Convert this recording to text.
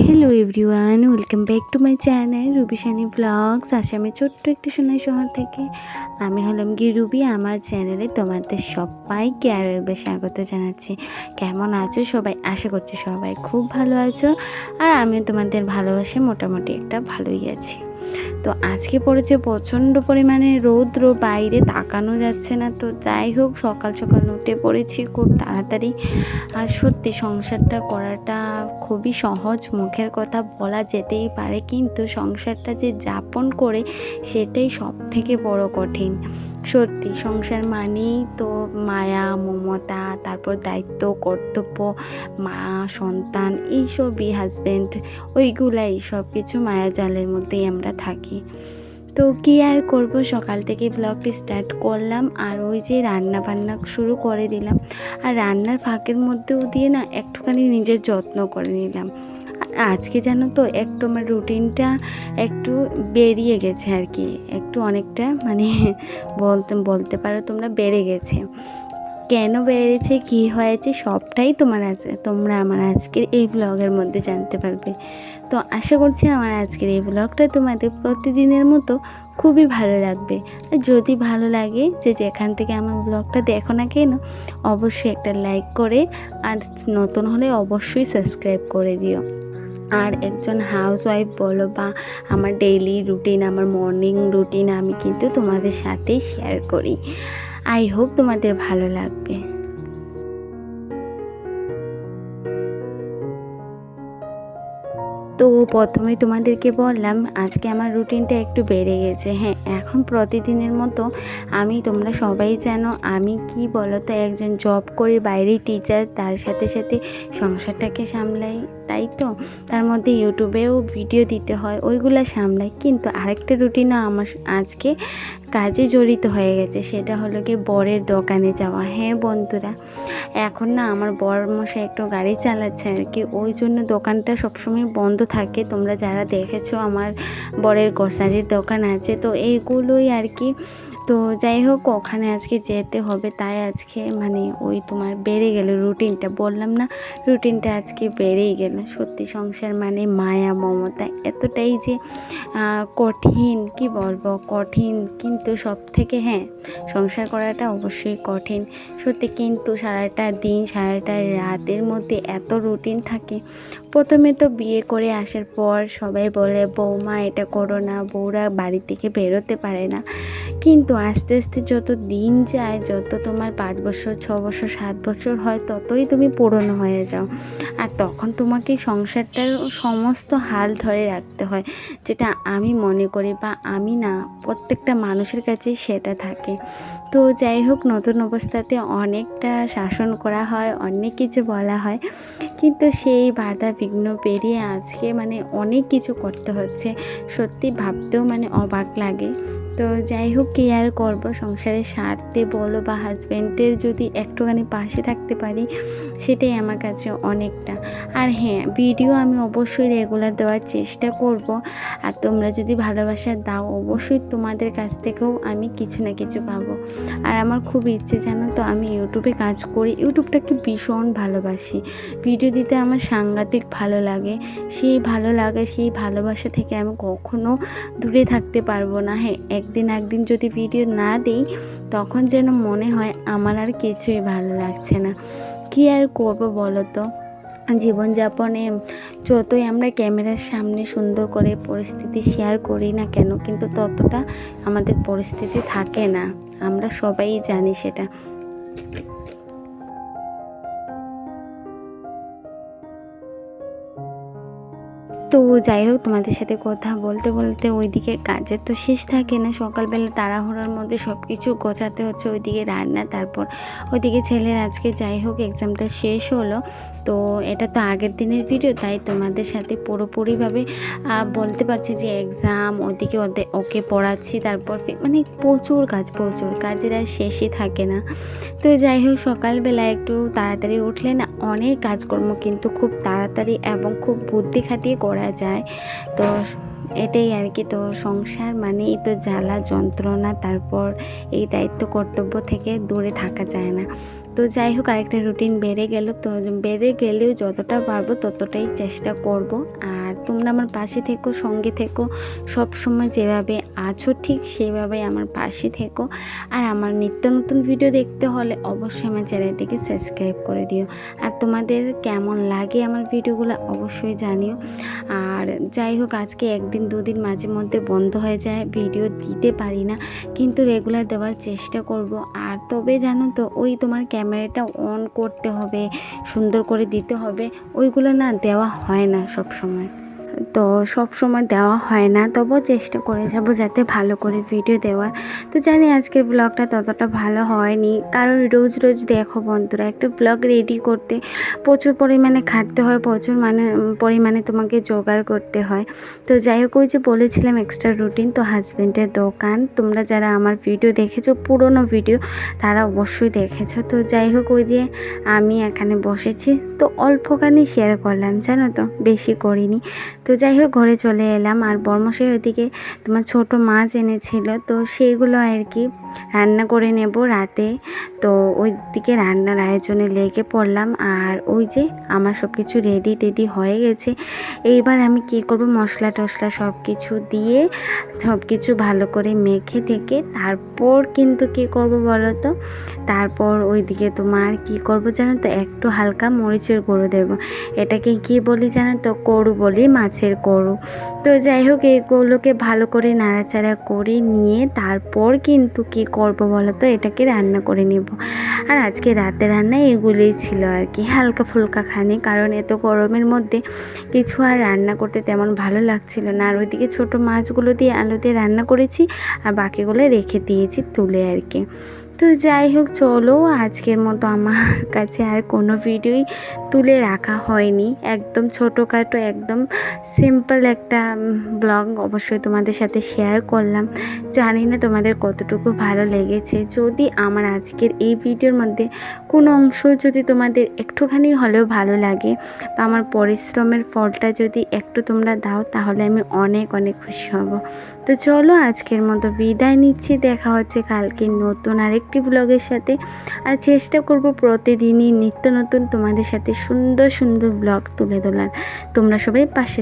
Hello everyone welcome back to my channel Ruby Sunny vlogs আসামের ছোট্ট একটি সোনাই শহর থেকে। আমি হলাম গিয়ে রুবি, আমার চ্যানেলে তোমাদের সবাইকে আরও একবার স্বাগত জানাচ্ছি। কেমন আছো সবাই? আশা করছি সবাই খুব ভালো আছো। আর আমিও তোমাদের ভালোবাসে মোটামুটি একটা ভালোই আছি। তো আজকে পড়েছে প্রচণ্ড পরিমাণে রৌদ্র, বাইরে তাকানো যাচ্ছে না। তো যাই হোক, সকাল সকাল উঠে পড়েছি খুব তাড়াতাড়ি। আর সত্যি সংসারটা করাটা খুবই সহজ, মুখের কথা বলা যেতেই পারে, কিন্তু সংসারটা যে যাপন করে সেটাই সব থেকে বড় কঠিন। সত্যি সংসার মানেই তো মায়া, মমতা, তারপর দায়িত্ব, কর্তব্য, মা, সন্তান, এইসবই হাজব্যান্ড ওইগুলাই সব কিছু মায়াজালের মধ্যেই আমরা থাকি। তো কী আর করব? সকাল থেকে ব্লগটি স্টার্ট করলাম আর ওই যে রান্না বান্না শুরু করে দিলাম। আর রান্নার ফাঁকের মধ্যেও দিয়ে না একটুখানি নিজের যত্ন করে নিলাম। আজকে জানো তো একটু আমার রুটিনটা একটু বেরিয়ে গেছে আর কি। একটু অনেকটা মানে বলতে বলতে পারো তোমরা বেড়ে গেছে। কেন বেড়েছে, কি হয়েছে, সবটাই তোমার আজ, তোমরা আমার আজকের এই ব্লগের মধ্যে জানতে পারবে। তো আশা করছি আমার আজকের এই ব্লগটা তোমাদের প্রতিদিনের মতো খুবই ভালো লাগবে। আর যদি ভালো লাগে, যে যেখান থেকে আমার ব্লগটা দেখো না কেন, অবশ্যই একটা লাইক করে, আর নতুন হলে অবশ্যই সাবস্ক্রাইব করে দিও। আর একজন হাউস ওয়াইফ বলো বা আমার ডেইলি রুটিন আমার মর্নিং রুটিন আমি কিন্তু তোমাদের সাথেই শেয়ার করি। আই হোপ তোমাদের ভালো লাগবে। তো প্রথমেই তোমাদেরকে বললাম, আজকে আমার রুটিনটা একটু বেড়ে গেছে। হ্যাঁ এখন প্রতিদিনের মতো আমি, তোমরা সবাই জানো, আমি কি বলো তো একজন জব করি বাইরে টিচার তার সাথে সাথে সংসারটাকে সামলাই। তাই তো? তার মধ্যে ইউটিউবেও ভিডিও দিতে হয়, ওইগুলো সামলাই কিন্তু আরেকটা রুটিনও আমার আজকে কাজে জড়িত হয়ে গেছে, সেটা হলো কি বরের দোকানে যাওয়া। হ্যাঁ বন্ধুরা, এখন না আমার বর মশাই একটু গাড়ি চালাচ্ছে আর কি, ওই জন্য দোকানটা সবসময় বন্ধ থাকে। তোমরা যারা দেখেছ আমার বরের গ্রসারির দোকান আছে, তো এইগুলোই আর কি তো যাই হোক, ওখানে আজকে যেতে হবে, তাই আজকে মানে ওই তোমার বেড়ে গেল রুটিনটা বললাম না রুটিনটা আজকে বেড়েই গেল। সত্যি সংসার মানে মায়া, মমতা এতটাই যে কঠিন, কি বলব? কঠিন কিন্তু সব থেকে হ্যাঁ সংসার করাটা অবশ্যই কঠিন। সত্যি কিন্তু সারাটা দিন, সারাটা রাতের মধ্যে এত রুটিন থাকে। প্রথমে তো বিয়ে করে আসার পর সবাই বলে, বৌমা, এটা করো না, বউরা বাড়ি থেকে বেরোতে পারে না। কিন্তু আস্তে আস্তে যত দিন যায়, যত তোমার পাঁচ বছর, ছ বছর, সাত বছর হয়, ততই তুমি পুরনো হয়ে যাও। আর তখন তোমাকে সংসারটার সমস্ত হাল ধরে রাখতে হয়, যেটা আমি মনে করি বা আমি না, প্রত্যেকটা মানুষের কাছেই সেটা থাকে। তো যাই হোক, নতুন অবস্থাতে অনেকটা শাসন করা হয়, অনেক কিছু বলা হয়। কিন্তু সেই বাধা বিঘ্ন পেরিয়ে আজকে মানে অনেক কিছু করতে হচ্ছে। সত্যি ভাবতেও মানে অবাক লাগে। তো যাই হোক, কি আর করব? সংসারের স্বার্থে বলো বা হাজব্যান্ডের যদি একটুখানি পাশে থাকতে পারি, সেটাই আমার কাছে অনেকটা। আর হ্যাঁ ভিডিও আমি অবশ্যই রেগুলার দেওয়ার চেষ্টা করব। আর তোমরা যদি ভালোবাসা দাও, অবশ্যই তোমাদের কাছ থেকেও আমি কিছু না কিছু পাবো। আর আমার খুব ইচ্ছে, জানো তো, আমি ইউটিউবে কাজ করি। ইউটিউবটাকে ভীষণ ভালোবাসি। ভিডিও দিতে আমার সাংঘাতিক ভালো লাগে। সেই ভালো লাগে, সেই ভালোবাসা থেকে আমি কখনো দূরে থাকতে পারব না। হ্যাঁ একদিন একদিন যদি ভিডিও না দিই, তখন যেন মনে হয় আমার আর কিছুই ভালো লাগছে না। কী আর করব বলো তো জীবনযাপনে যতই আমরা ক্যামেরার সামনে সুন্দর করে পরিস্থিতি শেয়ার করি না কেন, কিন্তু ততটা আমাদের পরিস্থিতি থাকে না। আমরা সবাই জানি সেটা। তো যাই হোক, তোমাদের সাথে কথা বলতে বলতে ওইদিকে কাজের তো শেষ থাকে না। সকালবেলা তাড়াহুড়োর মধ্যে সব কিছু গোছাতে হচ্ছে ওইদিকে রান্না, তারপর ওইদিকে ছেলের আজকে যাই হোক এক্সামটা শেষ হলো। তো এটা তো আগের দিনের ভিডিও তাই তোমাদের সাথে পুরোপুরিভাবে বলতে পারছি যে এক্সাম ওইদিকে ওদের ওকে পড়াচ্ছি, তারপর মানে প্রচুর কাজ, প্রচুর কাজের আর শেষই থাকে না। তো যাই হোক সকালবেলা একটু তাড়াতাড়ি উঠলে না অনেক কাজকর্ম কিন্তু খুব তাড়াতাড়ি এবং খুব বুদ্ধি খাটিয়ে করা যায়। তো এটাই আর কি। তো সংসার মানেই তো জ্বালা, যন্ত্রণা, তারপর এই দায়িত্ব কর্তব্য থেকে দূরে থাকা যায় না। তো যাই হোক, আরেকটা রুটিন বেড়ে গেল। তো বেড়ে গেলেও যতটা পারব ততটাই চেষ্টা করব। আর তোমরা আমার পাশে থেকো, সঙ্গে থেকো। সব সময় যেভাবে আছো ঠিক সেভাবেই আমার পাশে থেকো। আর আমার নিত্য নতুন ভিডিও দেখতে হলে অবশ্যই আমার চ্যানেলটিকে সাবস্ক্রাইব করে দিও। আর তোমাদের কেমন লাগে আমার ভিডিওগুলো অবশ্যই জানিও। আর যাই হোক, আজকে একদিন, দুদিন মাঝে মধ্যে বন্ধ হয়ে যায় ভিডিও দিতে পারি না। কিন্তু রেগুলার দেওয়ার চেষ্টা করব। আর তবে জানো তো, ওই তোমার ক্যামেরাটা অন করতে হবে, সুন্দর করে দিতে হবে, ওইগুলো না দেওয়া হয় না সব সময় তো সব সময় দেওয়া হয় না, তবুও চেষ্টা করে যাব যাতে ভালো করে ভিডিও দেওয়ার। তো জানি আজকের ব্লগটা ততটা ভালো হয়নি, কারণ রোজ রোজ দেখো বন্ধুরা, একটা ব্লগ রেডি করতে প্রচুর পরিমাণে খাটতে হয়, প্রচুর মানে পরিমাণে তোমাকে জোগাড় করতে হয়। তো যাই হোক, ওই যে বলেছিলাম এক্সট্রা রুটিন তো হাজব্যান্ডের দোকান, তোমরা যারা আমার ভিডিও দেখেছ, পুরনো ভিডিও তারা অবশ্যই দেখেছ। তো যাই হোক, ওই যে আমি এখানে বসেছি, তো অল্পখানি শেয়ার করলাম, জানো তো, বেশি করিনি। তো যাই হোক, ঘরে চলে এলাম। আর বর্মশাই ওইদিকে তোমার ছোট মাছ এনেছিল, তো সেইগুলো আর কি রান্না করে নেব রাতে। তো ওই দিকে রান্নার আয়োজনে লেগে পড়লাম। আর ওই যে আমার সব কিছু রেডি টেডি হয়ে গেছে। এইবার আমি কী করব? মশলা টশলা সব কিছু দিয়ে সব কিছু ভালো করে মেখে থেকে তারপর কিন্তু কী করব বলো তো তারপর ওইদিকে তোমার কি করব জানো তো? একটু হালকা মরিচের গুঁড়ো দেব। এটাকে কি বলি জানো তো? করু বলি মাছের করু তো যাই হোক, এগুলোকে ভালো করে নাড়াচাড়া করে নিয়ে তারপর কিন্তু কি করব বলো তো এটাকে রান্না করে নেব। আর আজকে রাতে রান্না এগুলোই ছিল আর কি। হালকা ফুলকা খানি, কারণ এত গরমের মধ্যে কিছু আর রান্না করতে তেমন ভালো লাগছিল না। আর ওইদিকে ছোটো মাছগুলো দিয়ে আলু দিয়ে রান্না করেছি, আর বাকিগুলো রেখে দিয়েছি তুলে আর কি। তো যাই হোক, চলো আজকের মতো আমার কাছে আর কোনো ভিডিওই তুলে রাখা হয়নি। একদম ছোটোখাটো, একদম সিম্পল একটা ব্লগ অবশ্যই তোমাদের সাথে শেয়ার করলাম। জানি না তোমাদের কতটুকু ভালো লেগেছে। যদি আমার আজকের এই ভিডিওর মধ্যে কোনো অংশ যদি তোমাদের একটুখানি হলেও ভালো লাগে বা আমার পরিশ্রমের ফলটা যদি একটু তোমরা দাও, তাহলে আমি অনেক অনেক খুশি হব। তো চলো আজকের মতো বিদায় নিচ্ছি। দেখা হচ্ছে কালকে নতুন আরেকটি ব্লগের সাথে। আর চেষ্টা করব প্রতিদিনই নিত্য নতুন তোমাদের সাথে সুন্দর সুন্দর ব্লগ তুলে তোলার। তোমরা সবাই পাশে